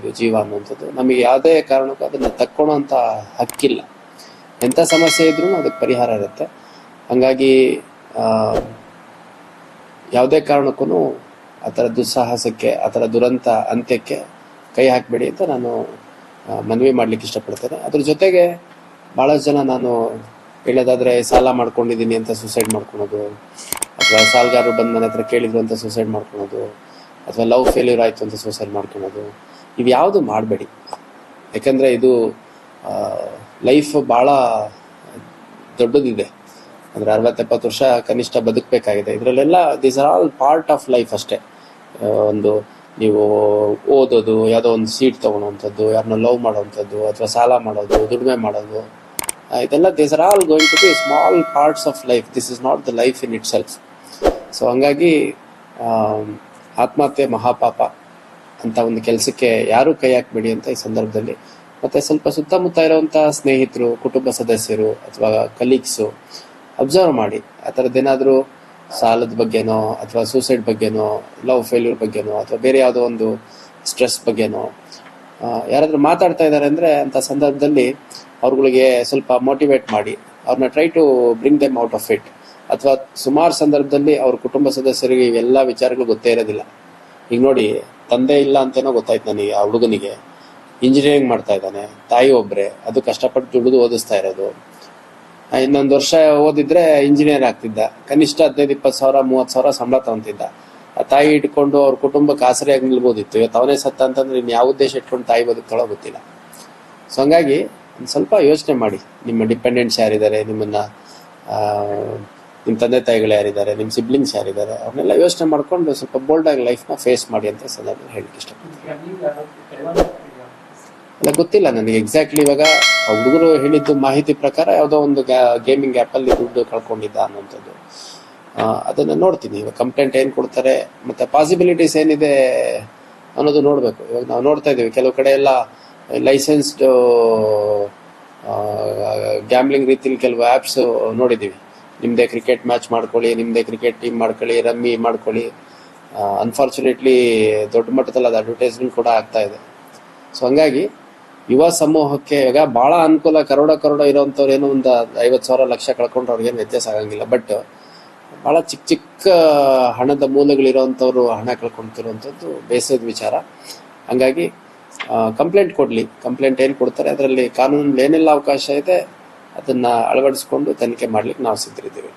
ಇದು ಜೀವ ಅನ್ನುವಂಥದ್ದು ನಮಗೆ ಯಾವುದೇ ಕಾರಣಕ್ಕೂ ಅದನ್ನು ಅಂತ ಹಕ್ಕಿಲ್ಲ. ಎಂಥ ಸಮಸ್ಯೆ ಇದ್ರೂ ಅದಕ್ಕೆ ಪರಿಹಾರ ಇರುತ್ತೆ. ಹಾಗಾಗಿ ಯಾವುದೇ ಕಾರಣಕ್ಕೂ ಆ ಥರ ದುಸ್ಸಾಹಸಕ್ಕೆ, ಆ ಥರ ದುರಂತ ಅಂತ್ಯಕ್ಕೆ ಕೈ ಹಾಕಬೇಡಿ ಅಂತ ನಾನು ಮನವಿ ಮಾಡ್ಲಿಕ್ಕೆ ಇಷ್ಟಪಡ್ತೇನೆ. ಅದ್ರ ಜೊತೆಗೆ ಭಾಳಷ್ಟು ಜನ ನಾನು ಹೇಳೋದಾದ್ರೆ ಸಾಲ ಮಾಡ್ಕೊಂಡಿದ್ದೀನಿ ಅಂತ ಸೂಸೈಡ್ ಮಾಡ್ಕೊಳೋದು. ಅಥವಾ ಸಾಲಗಾರರು ಬಂದು ನನ್ನ ಹತ್ರ ಕೇಳಿದ್ರು ಅಂತ ಸೂಸೈಡ್ ಮಾಡ್ಕೊಳೋದು. ಅಥವಾ ಲವ್ ಫೇಲ್ಯೂರ್ ಆಯಿತು ಅಂತ ಸೂಸೈಡ್ ಮಾಡ್ಕೊಳೋದು ಇವು ಯಾವುದು ಮಾಡಬೇಡಿ. ಯಾಕಂದರೆ ಇದು ಲೈಫ್ ಭಾಳ ದೊಡ್ಡದಿದೆ. ಅಂದರೆ ಅರವತ್ತೆಪ್ಪತ್ತು ವರ್ಷ ಕನಿಷ್ಠ ಬದುಕಬೇಕಾಗಿದೆ. ಇದರಲ್ಲೆಲ್ಲ these are all part of life ಅಷ್ಟೇ. ಒಂದು ನೀವು ಓದೋದು, ಯಾವುದೋ ಒಂದು ಸೀಟ್ ತೊಗೊಳೋವಂಥದ್ದು ಯಾರನ್ನ ಲವ್ ಮಾಡೋವಂಥದ್ದು, ಅಥವಾ ಸಾಲ ಮಾಡೋದು, ದುಡಿಮೆ ಮಾಡೋದು ಇದೆಲ್ಲ these are all going to be small parts of life this is not the life in itself so ಹಂಗಾಗಿ ಆತ್ಮಹತ್ಯೆ ಮಹಾಪಾಪ ಅಂತ ಒಂದು ಕೆಲಸಕ್ಕೆ ಯಾರು ಕೈ ಹಾಕಬೇಡಿ ಅಂತ ಈ ಸಂದರ್ಭದಲ್ಲಿ. ಮತ್ತೆ ಸ್ವಲ್ಪ ಸುತ್ತಮುತ್ತ ಇರುವಂತಹ ಸ್ನೇಹಿತರು, ಕುಟುಂಬ ಸದಸ್ಯರು ಅಥವಾ ಕಲೀಗ್ಸು ಅಬ್ಸರ್ವ್ ಮಾಡಿ. ಆ ಥರದ್ದೇನಾದರೂ ಸಾಲದ ಬಗ್ಗೆನೋ ಅಥವಾ ಸೂಸೈಡ್ ಬಗ್ಗೆನೋ ಲವ್ ಫೇಲ್ಯೂರ್ ಬಗ್ಗೆನೋ ಅಥವಾ ಬೇರೆ ಯಾವುದೋ ಒಂದು ಸ್ಟ್ರೆಸ್ ಬಗ್ಗೆನೋ ಯಾರಾದರೂ ಮಾತಾಡ್ತಾ ಇದ್ದಾರೆ ಅಂದ್ರೆ ಅಂತ ಸಂದರ್ಭದಲ್ಲಿ ಅವ್ರಗಳಿಗೆ ಸ್ವಲ್ಪ ಮೋಟಿವೇಟ್ ಮಾಡಿ. ಅವ್ರನ್ನ try to bring them out of it ಅಥವಾ ಸುಮಾರು ಸಂದರ್ಭದಲ್ಲಿ ಅವ್ರ ಕುಟುಂಬ ಸದಸ್ಯರಿಗೆ ಇವೆಲ್ಲ ವಿಚಾರಗಳು ಗೊತ್ತೇ ಇರೋದಿಲ್ಲ. ಈಗ ನೋಡಿ, ತಂದೆ ಇಲ್ಲ ಅಂತೇನೋ ಗೊತ್ತಾಯ್ತು ನನಗೆ ಆ ಹುಡುಗನಿಗೆ. ಇಂಜಿನಿಯರಿಂಗ್ ಮಾಡ್ತಾ ಇದ್ದಾನೆ. ತಾಯಿ ಒಬ್ಬರೇ ಅದು ಕಷ್ಟಪಟ್ಟು ದುಡಿದು ಓದಿಸ್ತಾ ಇರೋದು. ಇನ್ನೊಂದು ವರ್ಷ ಓದಿದ್ರೆ ಇಂಜಿನಿಯರ್ ಆಗ್ತಿದ್ದ. ಕನಿಷ್ಠ ಹದಿನೈದು, ಇಪ್ಪತ್ತು ಸಾವಿರ, ಮೂವತ್ತು ಸಾವಿರ ಸಂಬಳ ತಗೊಂತಿದ್ದ. ಆ ತಾಯಿ ಇಟ್ಕೊಂಡು ಅವ್ರ ಕುಟುಂಬಕ್ಕೆ ಆಸರೆಯಾಗಿ ನಿಲ್ಬೋದಿತ್ತು ಇವತ್ತು ಅವನೇ ಸತ್ತ ಅಂತಂದ್ರೆ ಇನ್ನು ಯಾವ ಉದ್ದೇಶ ಇಟ್ಕೊಂಡು ತಾಯಿ ಬದುಕ್ತಾಳೋ ಗೊತ್ತಿಲ್ಲ. ಸೊ ಹಂಗಾಗಿ ಒಂದು ಸ್ವಲ್ಪ ಯೋಚನೆ ಮಾಡಿ. ನಿಮ್ಮ ಡಿಪೆಂಡೆಂಟ್ಸ್ ಯಾರಿದ್ದಾರೆ? ನಿಮ್ಮನ್ನ ನಿಮ್ಮ ತಂದೆ ತಾಯಿಗಳು ಯಾರಿದ್ದಾರೆ, ನಿಮ್ಮ ಸಿಬ್ಲಿಂಗ್ಸ್ ಯಾರಿದ್ದಾರೆ, ಅವ್ರನ್ನೆಲ್ಲ ಯೋಚನೆ ಮಾಡ್ಕೊಂಡು ಸ್ವಲ್ಪ ಬೋಲ್ಡ್ ಆಗಿ ಲೈಫ್ನ ಫೇಸ್ ಮಾಡಿ ಅಂತ ಸಂದರ್ಭದಲ್ಲಿ ಹೇಳಲಿಕ್ಕೆ ಇಷ್ಟಪಡ್ತೀನಿ. ಅಲ್ಲ, ಗೊತ್ತಿಲ್ಲ ನನಗೆ ಎಕ್ಸಾಕ್ಟ್ಲಿ ಇವಾಗ ಹುಡುಗರು ಹೇಳಿದ್ದು ಮಾಹಿತಿ ಪ್ರಕಾರ ಯಾವುದೋ ಒಂದು ಗೇಮಿಂಗ್ ಆ್ಯಪಲ್ಲಿ ದುಡ್ಡು ಕಳ್ಕೊಂಡಿದ್ದ ಅನ್ನೋಂಥದ್ದು ಅದನ್ನು ಅದನ್ನ ನೋಡ್ತೀನಿ. ಇವಾಗ ಕಂಪ್ಲೇಂಟ್ ಏನು ಕೊಡ್ತಾರೆ, ಮತ್ತೆ ಪಾಸಿಬಿಲಿಟೀಸ್ ಏನಿದೆ ಅನ್ನೋದು ನೋಡಬೇಕು. ಇವಾಗ ನಾವು ನೋಡ್ತಾ ಇದ್ದೀವಿ, ಕೆಲವು ಕಡೆ ಎಲ್ಲ ಲೈಸೆನ್ಸ್ಡ್ ಗ್ಯಾಮ್ಲಿಂಗ್ ರೀತಿಲಿ ಕೆಲವು ಆ್ಯಪ್ಸ್ ನೋಡಿದ್ದೀವಿ. ನಿಮ್ಮದೇ ಕ್ರಿಕೆಟ್ ಮ್ಯಾಚ್ ಮಾಡ್ಕೊಳ್ಳಿ ನಿಮ್ಮದೇ ಕ್ರಿಕೆಟ್ ಟೀಮ್ ಮಾಡ್ಕೊಳ್ಳಿ, ರಮ್ಮಿ ಮಾಡ್ಕೊಳ್ಳಿ. ಅನ್ಫಾರ್ಚುನೇಟ್ಲಿ ದೊಡ್ಡ ಮಟ್ಟದಲ್ಲಿ ಅದು ಅಡ್ವರ್ಟೈಸ್ಮೆಂಟ್ ಕೂಡ ಆಗ್ತಾ ಇದೆ. ಸೊ ಹಂಗಾಗಿ ಯುವ ಸಮೂಹಕ್ಕೆ ಇವಾಗ ಬಹಳ ಅನುಕೂಲ ಕರೋಡ ಕರೋಡ ಇರೋಂಥವ್ರು ಏನೋ ಒಂದು ಐವತ್ತು ಸಾವಿರ ಲಕ್ಷ ಕಳ್ಕೊಂಡ್ರೆ ಅವ್ರಿಗೇನು ವ್ಯತ್ಯಾಸ ಆಗಂಗಿಲ್ಲ. ಬಟ್ ಬಹಳ ಚಿಕ್ಕ ಚಿಕ್ಕ ಹಣದ ಮೂಲಗಳಿರೋಂಥವ್ರು ಹಣ ಕಳ್ಕೊಳ್ತಿರುವಂಥದ್ದು ಬೇಸದ ವಿಚಾರ. ಹಂಗಾಗಿ ಕಂಪ್ಲೇಂಟ್ ಕೊಡಲಿ. ಕಂಪ್ಲೇಂಟ್ ಏನು ಕೊಡ್ತಾರೆ? ಅದರಲ್ಲಿ ಕಾನೂನಲ್ಲಿ ಏನೆಲ್ಲ ಅವಕಾಶ ಇದೆ? ಅದನ್ನ ಅಳವಡಿಸಿಕೊಂಡು ತನಿಖೆ ಮಾಡ್ಲಿಕ್ಕೆ ನಾವು ಸಿದ್ಧರಿದ್ದೀವಿ.